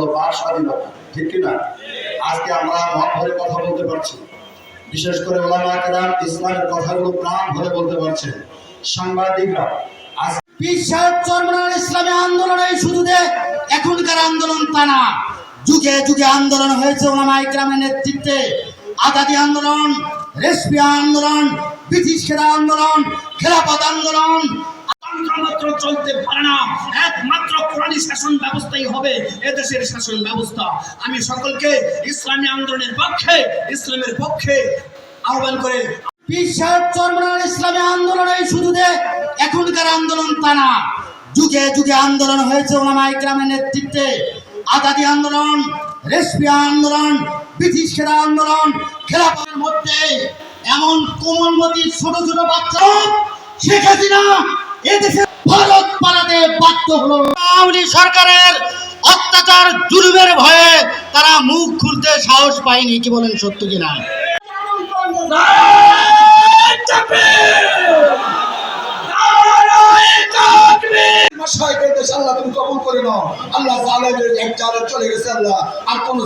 হলো বাক স্বাধীনতা ঠিক কিনা আজকে আমরা মত ভরে কথা বলতে পারছি। বিশেষ করে ওলামা কেরাম ইসলামের কথাগুলো প্রাণ ভরে বলতে পারছে সাংবাদিকরা এখনকার আন্দোলন তা না, যুগে যুগে আন্দোলন হয়েছে ওলামা ইকরামের নেতৃত্বে। আজাদি আন্দোলন, রেশমিয়া আন্দোলন, ব্রিটিশ খেলা আন্দোলন, খেলাপথ আন্দোলন। চলতে পারে না। শাসন ব্যবস্থাই হবে এদেশের শাসন ব্যবস্থা। আমি সকলকে ইসলামী আন্দোলনের পক্ষে, ইসলামের পক্ষে আহ্বান করে ইসলামী শুধু এখনকার আন্দোলন তা না, যুগে যুগে আন্দোলন হয়েছে নেতৃত্বে। আজাদি আন্দোলন আন্দোলন ব্রিটিশ খেলা আন্দোলন মধ্যে এমন ছোট ছোট বাচ্চা শেখ হাসিনা ভারত পালাতে বাধ্য হলো। আওয়ামী সরকারের অত্যাচার, জুলুমের ভয়ে তারা মুখ খুলতে সাহস পায়নি, কি বলেন সত্য কিনা? তুমি কবুল করে আল্লাহ চলে গেছে আল্লাহ, আর কোনো